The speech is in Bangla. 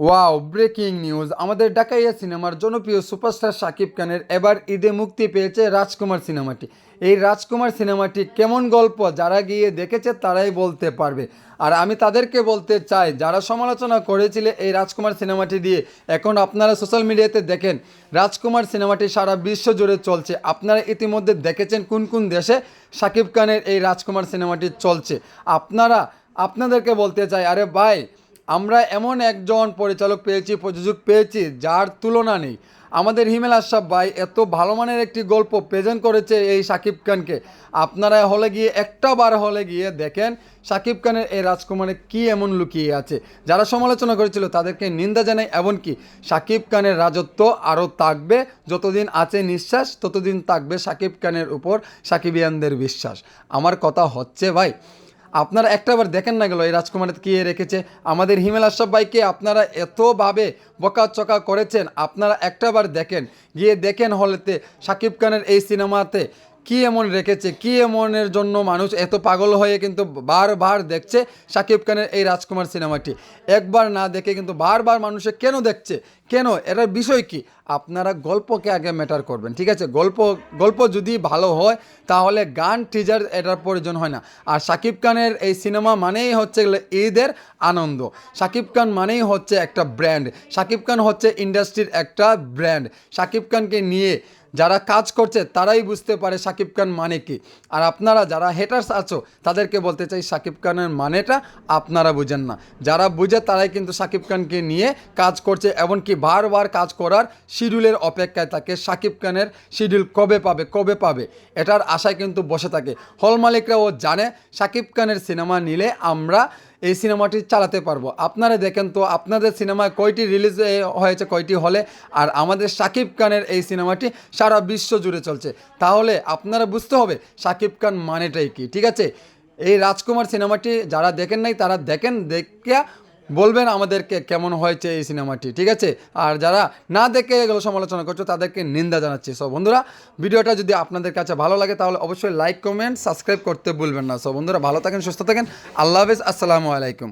ওয়াও ব্রেকিং নিউজ আমাদের ডাকাইয়া সিনেমার জনপ্রিয় সুপারস্টার শাকিব খানের এবার ঈদে মুক্তি পেয়েছে রাজকুমার সিনেমাটি। এই রাজকুমার সিনেমাটি কেমন গল্প যারা গিয়ে দেখেছে তারাই বলতে পারবে। আর আমি তাদেরকে বলতে চাই, যারা সমালোচনা করেছিলে এই রাজকুমার সিনেমাটি দিয়ে, এখন আপনারা সোশ্যাল মিডিয়াতে দেখেন, রাজকুমার সিনেমাটি সারা বিশ্ব জুড়ে চলছে। আপনারা ইতিমধ্যে দেখেছেন কোন কোন দেশে শাকিব খানের এই রাজকুমার সিনেমাটি চলছে। আপনারা, আপনাদেরকে বলতে চাই, আরে ভাই আমরা এমন একজন পরিচালক পেয়েছি, প্রযোজক পেয়েছি, যার তুলনা নেই। আমাদের হিমেল আশরাফ ভাই এত ভালো মানের একটি গল্প প্রেজেন্ট করেছে এই শাকিব খানকে। আপনারা হলে গিয়ে, একটা বার হলে গিয়ে দেখেন শাকিব খানের এই রাজকুমারে কি এমন লুকিয়ে আছে। যারা সমালোচনা করেছিল, তাদেরকে নিন্দা জানাই, এমনকি সাকিব খানের রাজত্ব আরও থাকবে যতদিন আছে নিঃশ্বাস, ততদিন থাকবে শাকিব খানের উপর সাকিবিয়ানদের বিশ্বাস। আমার কথা হচ্ছে ভাই আপনারা একটাবার দেখেন না গেল, এই রাজকুমারের কী রেখেছে? আমাদের হিমেল আশরাফ ভাইকে আপনারা এতভাবে বকাচকা করেছেন, আপনারা একটাবার দেখেন। গিয়ে দেখেন হলেতে শাকিব খানের এই সিনেমাতে কি এমন রেখেছে, কি এমনের জন্য মানুষ এত পাগল হয়ে কিন্তু বারবার দেখছে শাকিব খানের এই রাজকুমার সিনেমাটি। একবার না দেখে কিন্তু বারবার মানুষে কেন দেখছে? কেন? এটার বিষয় কি? আপনারা গল্পকে আগে ম্যাটার করবেন, ঠিক আছে? গল্প গল্প যদি ভালো হয়, তাহলে গান টিজার এটার প্রয়োজন হয় না। আর শাকিব খানের এই সিনেমা মানেই হচ্ছে ঈদের আনন্দ। শাকিব খান মানেই হচ্ছে একটা ব্র্যান্ড শাকিব খান হচ্ছে ইন্ডাস্ট্রির একটা ব্র্যান্ড শাকিব খানকে নিয়ে যারা কাজ করছে, তারাই বুঝতে পারে শাকিব খান মানে কি। আর আপনারা যারা হেটার্স আছো, তাদেরকে বলতে চাই শাকিব খানের মানেটা আপনারা বুঝেন না। যারা বুঝে, তারাই কিন্তু শাকিব খানকে নিয়ে কাজ করছে, এমনকি বারবার কাজ করার শিডিউলের অপেক্ষায় থাকে। শাকিব খানের শিডিউল কবে পাবে কবে পাবে, এটার আশায় কিন্তু বসে থাকে। হল মালিকরাও জানে শাকিব খানের সিনেমা নিলে আমরা এই সিনেমাটি চালাতে পারব। আপনারা দেখেন তো, আপনাদের সিনেমায় কয়টি রিলিজ হয়েছে, কয়টি হলে, আর আমাদের শাকিব খানের এই সিনেমাটি সারা বিশ্ব জুড়ে চলছে। তাহলে আপনারা বুঝতে হবে শাকিব খান মানেটাই কি, ঠিক আছে? এই রাজকুমার সিনেমাটি যারা দেখেন নাই, তারা দেখেন, দেখিয়া বলবেন আমাদেরকে কেমন হয়েছে এই সিনেমাটি, ঠিক আছে? আর যারা না দেখে এগুলো সমালোচনা করছ, তাদেরকে নিন্দা জানাচ্ছি। সব বন্ধুরা, ভিডিওটা যদি আপনাদের কাছে ভালো লাগে, তাহলে অবশ্যই লাইক কমেন্ট সাবস্ক্রাইব করতে ভুলবেন না। সব বন্ধুরা, ভালো থাকেন, সুস্থ থাকেন। আল্লাহ হাফেজ, আসসালামু আলাইকুম।